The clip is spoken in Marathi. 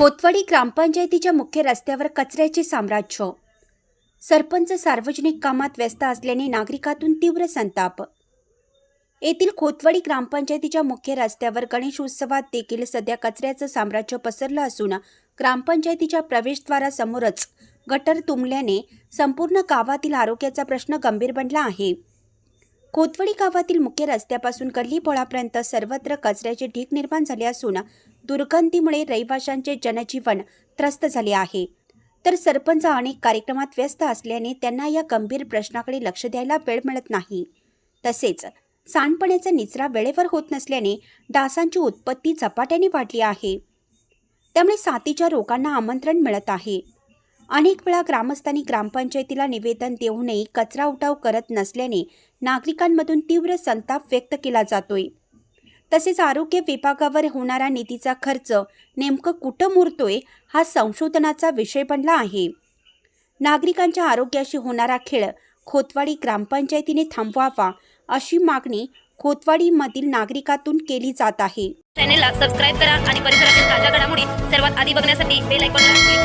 कोतवाडी ग्रामपंचायतीच्या मुख्य रस्त्यावर कचऱ्याचे साम्राज्य. सरपंच सार्वजनिक कामात व्यस्त असल्याने नागरिकातून तीव्र संताप. येथील खोतवाडी ग्रामपंचायतीच्या मुख्य रस्त्यावर गणेश उत्सवात देखील सध्या कचऱ्याचं साम्राज्य पसरलं असून ग्रामपंचायतीच्या प्रवेशद्वारासमोरच गटर तुंबल्याने संपूर्ण गावातील आरोग्याचा प्रश्न गंभीर बनला आहे. कोतवडी गावातील मुख्य रस्त्यापासून गल्लीपोळापर्यंत सर्वत्र कचऱ्याचे ढीग निर्माण झाले असून दुर्गंधीमुळे रहिवाशांचे जनजीवन त्रस्त झाले आहे. तर सरपंच अनेक कार्यक्रमात व्यस्त असल्याने त्यांना या गंभीर प्रश्नाकडे लक्ष द्यायला वेळ मिळत नाही. तसेच सांडपाण्याचा निचरा वेळेवर होत नसल्याने डासांची उत्पत्ती झपाट्याने वाढली आहे. त्यामुळे साथीच्या रोगांना आमंत्रण मिळत आहे. अनेक वेळा ग्रामस्थांनी ग्रामपंचायतीला निवेदन देऊनही कचरा उठाव करत नसल्याने नागरिकांमधून तीव्र संताप व्यक्त केला जातोय. तसेच आरोग्य विभागावर होणारा निधीचा खर्च नेमकं कुठं मुरतोय हा संशोधनाचा विषय बनला आहे. नागरिकांच्या आरोग्याशी होणारा खेळ खोतवाडी ग्रामपंचायतीने थांबवावा अशी मागणी खोतवाडीमधील नागरिकातून केली जात आहे. चॅनेलला सबस्क्राईब करा आणि परिसरातील ताज्या घडामोडी सर्वात आधी बघण्यासाठी बेल आयकॉनला क्लिक